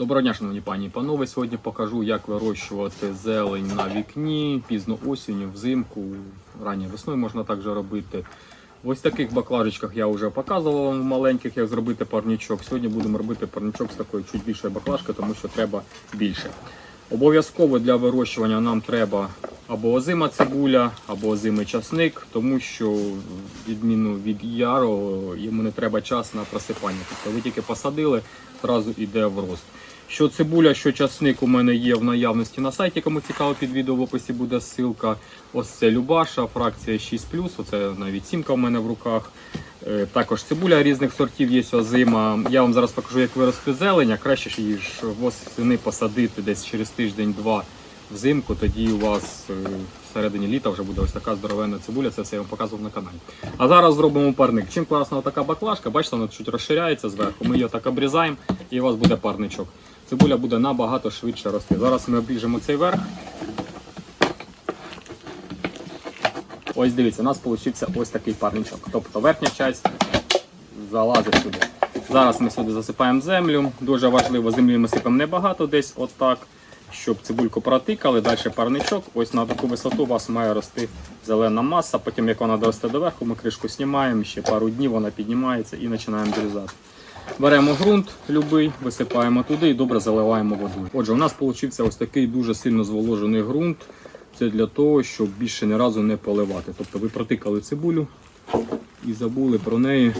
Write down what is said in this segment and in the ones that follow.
Доброго дня, шановні пані і панове. Сьогодні покажу, як вирощувати зелень на вікні, пізно осінню, взимку, ранньою весною можна також робити. В ось таких баклажечках я вже показував вам маленьких, як зробити парнічок. Сьогодні будемо робити парнічок з такої чуть більшої баклажки, тому що треба більше. Обов'язково для вирощування нам треба або озима цибуля, або озимий часник, тому що відміну від яру йому не треба час на просипання. Тобто ви тільки посадили, одразу йде в рост. Що цибуля, що часник у мене є в наявності на сайті. Кому цікаво, під відео в описі буде ссылка. Ось це Любаша, фракція 6 Оце навіть сімка в мене в руках. Е, Також цибуля різних сортів є озима. Я вам зараз покажу, як вирости зелень, а краще ж її ж восени посадити десь через тиждень-два взимку. Тоді у вас е, всередині літа вже буде ось така здоровенна цибуля. Це все я вам показував на каналі. А зараз зробимо парник. Чим класна така баклажка, бачите, вона чуть розширяється зверху. Ми її так обрізаємо і у вас буде парничок. Цибуля буде набагато швидше рости. Зараз ми обріжемо цей верх. Ось дивіться, у нас вийшов ось такий парничок. Тобто верхня частина залазить сюди. Зараз ми сюди засипаємо землю. Дуже важливо, землі ми сипемо небагато, десь отак, щоб цибульку протикали. Далі парничок. Ось на таку висоту у вас має рости зелена маса. Потім, як вона доросте до верху, ми кришку знімаємо, ще пару днів вона піднімається і починаємо дорізати. Беремо ґрунт любий, висипаємо туди і добре заливаємо водою. Отже, у нас вийшов ось такий дуже сильно зволожений ґрунт. Це для того, щоб більше ні разу не поливати. Тобто ви протикали цибулю і забули про неї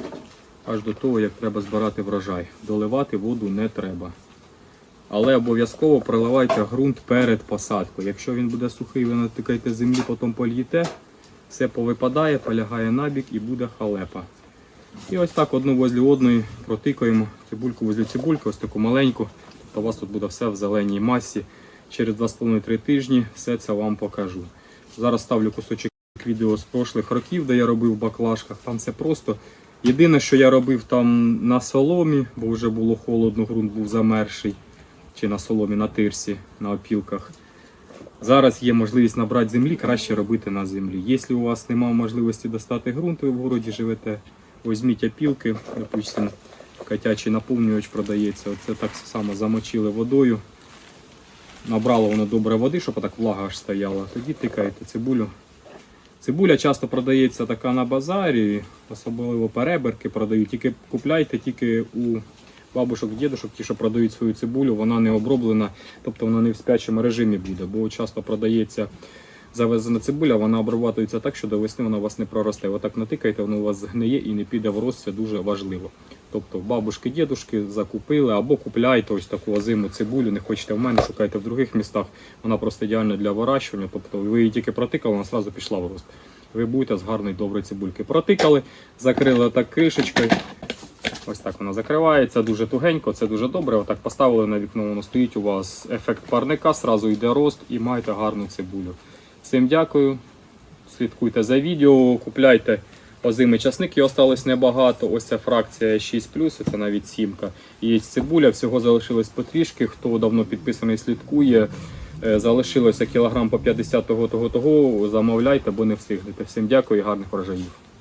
аж до того, як треба збирати врожай. Доливати воду не треба. Але обов'язково проливайте ґрунт перед посадкою. Якщо він буде сухий, ви натикаєте землі, потім польєте, все повипадає, полягає набік і буде халепа. І ось так одну возле одної протикаємо цибульку возле цибульки, ось таку маленьку. Тобто у вас тут буде все в зеленій масі. Через 2,5-3 тижні все це вам покажу. Зараз ставлю кусочок відео з прошлих років, де я робив в баклажках. Там все просто. Єдине, що я робив там на соломі, бо вже було холодно, ґрунт був замерший. Чи на соломі, на тирсі, на опілках. Зараз є можливість набрати землі, краще робити на землі. Якщо у вас немає можливості достати ґрунт, ви в городі живете, візьміть опілки, допустимо, котячий наповнювач продається. Оце так само замочили водою. Набрало воно добре води, щоб так влага аж стояла. Тоді тикаєте цибулю. Цибуля часто продається така на базарі, особливо переберки продають. Тільки купляйте тільки у бабушок, дідушок, ті, що продають свою цибулю, вона не оброблена, тобто вона не в спячому режимі буде, бо часто продається завезена цибуля, вона обрабатується так, що до весни вона у вас не проросте. Отак натикайте, воно у вас згниє і не піде в рост, це дуже важливо. Тобто бабушки, дідушки закупили або купляйте ось таку озиму цибулю, не хочете в мене, шукайте в других містах. Вона просто ідеальна для вирощування. Тобто ви її тільки протикали, вона одразу пішла в рост. Ви будете з гарної доброї цибульки. Протикали, закрили так кришечкою. Ось так вона закривається, дуже тугенько, це дуже добре. Отак поставили на вікно, воно стоїть у вас ефект парника, зразу йде рост і маєте гарну цибулю. Всім дякую. Слідкуйте за відео, купляйте озимий часник, його осталось небагато. Ось ця фракція 6 це навіть сімка. Є цибуля, всього залишилось потрішки. Хто давно підписаний, слідкує. Е, Залишилося кілограм по 50 того, того, того. Замовляйте, бо не встигнете. Всім дякую і гарних врожаїв.